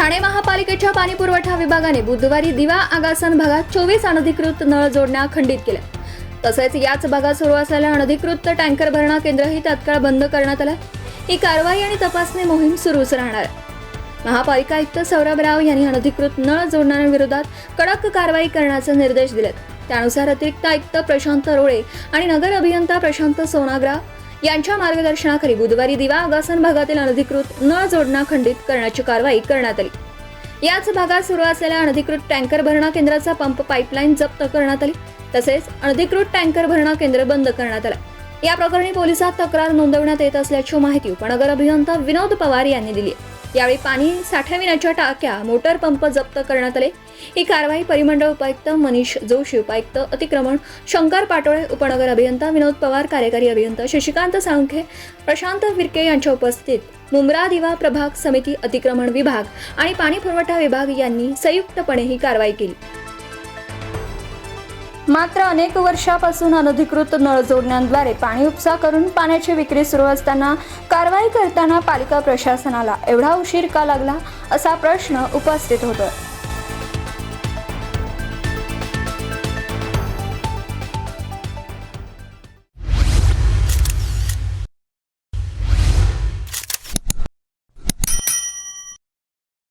ठाणे महापालिकेच्या पाणी पुरवठा विभागाने बुधवारी दिवा आगासन भागात चोवीस अनधिकृत नळ जोडण्या खंडित केल्या. तसेच याच भागात सुरू असलेल्या अनधिकृत टँकर भरणा केंद्रही तात्काळ बंद करण्यात आलं. ही कारवाई आणि तपासणी मोहीम सुरूच राहणार आहे. महापालिका आयुक्त सौरभ राव यांनी अनधिकृत नळ जोडणाऱ्यांविरोधात कडक कारवाई करण्याचे निर्देश दिलेत. त्यानुसार अतिरिक्त आयुक्त प्रशांत रोळे आणि नगर अभियंता प्रशांत सोनाग्रा यांच्या मार्गदर्शनाखाली बुधवारी दिवा आगासन भागातील अनधिकृत नळ जोडणा खंडित करण्याची कारवाई करण्यात आली याच भागात सुरू असलेल्या अनधिकृत टँकर भरणा केंद्राचा पंप पाईपलाईन जप्त करण्यात आली तसेच अनधिकृत टँकर भरणा केंद्र बंद करण्यात आला या प्रकरणी पोलिसात तक्रार नोंदवण्यात येत असल्याची माहिती उपनगर अभियंता विनोद पवार यांनी दिली आहे. यावेळी पाणी साठविण्याच्या टाक्या मोटर पंप जप्त करण्यात आले. ही कारवाई परिमंडळ उपायुक्त मनीष जोशी उपायुक्त अतिक्रमण शंकर पाटोळे उपनगर अभियंता विनोद पवार कार्यकारी अभियंता शशिकांत साळुंखे प्रशांत विरके यांच्या उपस्थित मुंब्रा दिवा प्रभाग समिती अतिक्रमण विभाग आणि पाणी पुरवठा विभाग यांनी संयुक्तपणे ही कारवाई केली. मात्र अनेक वर्षापासून अनधिकृत नळ जोडण्यांद्वारे पाणी उपसा करून पाण्याची विक्री सुरू असताना कारवाई करताना पालिका प्रशासनाला एवढा उशीर का लागला असा प्रश्न उपस्थित होतो